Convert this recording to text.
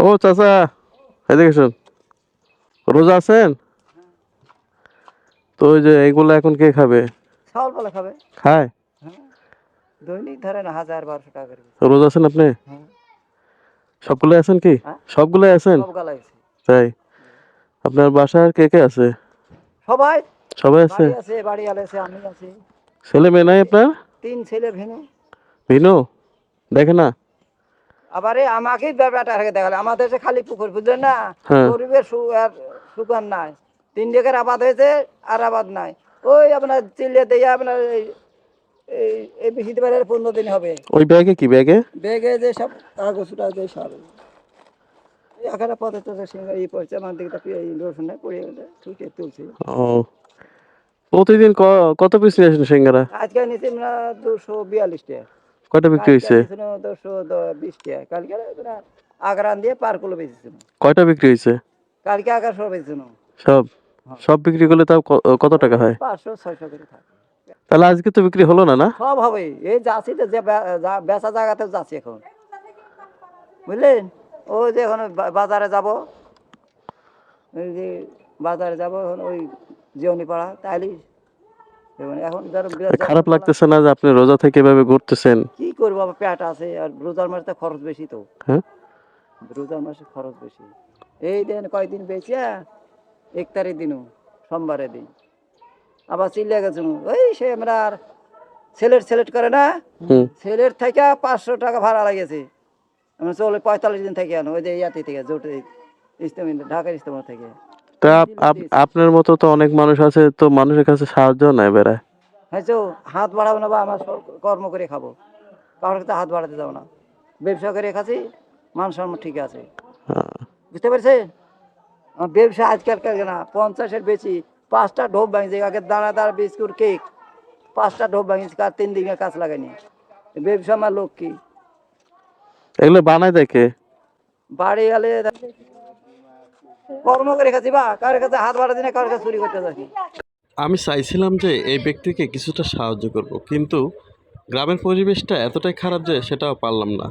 ও চাচা এদিকে শুন রোজা আছেন? তো ওই যে এগুলো এখন কে খাবে? চাউল খাবে। খায়? হ্যাঁ। দৈনিক ধরেন হাজার বারোশো টাকা করে রোজা আছেন আপনি? হ্যাঁ। সবগুলো আছেন কি? হ্যাঁ? সবগুলো আছেন? তাই? আপনার বাসার কে কে আছে? সবাই। সবাই আছে? বাড়ি আছে আমি আছি। ছেলে মেয়ে নাই আপনার? তিন ছেলে ভেনু। ভিনু? দেখে না। আবার এই আমাকেই ব্যাপারটা রেখে দেখালে। আমাদের দেশে খালি পুকুর বুঝলেন না? হ্যাঁ। গরিবের সু আর সুগার নাই। তিন জায়গার আবাদ হয়েছে আর আবাদ নাই। ওই আপনার চিল্লে দিয়ে আপনার এই এই- এই বৃষ্টি পনেরো দিন হবে। ওই ব্যাগে কি ব্যাগে? বেগে যে সব কাগজ টাগজ সব। এই পথে তো সিঙ্গা ই পড়ছে আমার দিকে রসুনে পড়ে গেছে ছুটে তুলছি। ও। প্রতিদিন কত পিস নিয়ে আসেন সিঙ্গারা? আজকে নিচ্ছি আমরা দুশো বিয়াল্লিশ টাকা কয়টা বিক্রি হয়েছে? দুশো বিশ টাকা কালকে আগ্রান দিয়ে পার কিলো বেঁচেছিল। কয়টা বিক্রি হয়েছে? কালকে আগারশো বেঁচেছিল। সব? সব বিক্রি করলে তাও কত টাকা হয়? পাঁচশো ছয়শো করে থাকে। তাহলে আজকে তো বিক্রি হলো না না? সব হবে। এই যাচ্ছি তো যে বেচা জায়গাতেও যাচ্ছি এখন। বুঝলেন? ও যে এখন বাজারে যাব। ওই যে বাজারে যাব এখন ওই জিওনি পাড়া তাইলে এখন এখন খারাপ লাগতেছে না যে আপনি রোজা থেকে এভাবে ঘুরতেছেন? কি করব? আমার পেট আছে আর রোজার মাসে তো খরচ বেশি তো। হ্যাঁ? রোজার মাসে খরচ বেশি। এই দিন কয়দিন বেশি এক তারিখ দিনও সোমবারে দিন। আবার চিল্লে গেছিল ওই সে আমরা আর ছেলের সেলেট করে না। ছেলের থেকে পাঁচশো টাকা ভাড়া লাগেছে আমরা চলে পঁয়তাল্লিশ দিন থেকে আনো ওই যে ইয়াতে থেকে জোটে ইস্তেমি ঢাকার ইস্তেমা থেকে। তা আপ- আপ- আপনার মতো তো অনেক মানুষ আছে তো মানুষের কাছে সাহায্য নেয় বেড়ায়। হয়েছে হাত বাড়াবো না বা আমার কর্ম করে খাব। কারোর কাছে হাত বাড়াতে যাব না। ব্যবসা করে খাচ্ছি মান সম্মান ঠিক আছে। হ্যাঁ। বুঝতে পারছেন আমার ব্যবসা আজকালকার না পঞ্চাশের বেশি পাঁচটা ঢোপ ভাঙছে আগে দানাদার বিস্কুট কেক। পাঁচটা ঢোপ ভাঙিয়েছি কার তিন দিনের কাজ লাগাইনি ব্যবসা আমার লোক কি এগুলো বানায় দেখে। বাড়ি গেলে কর্ম করে খাচ্ছি বা কার কাছে হাত বাড়া দিনে কার কাছে চুরি করতে যাচ্ছি। আমি চাইছিলাম যে এই ব্যক্তিকে কিছুটা সাহায্য করব, কিন্তু গ্রামের পরিবেশটা এতটাই খারাপ যে সেটাও পারলাম না।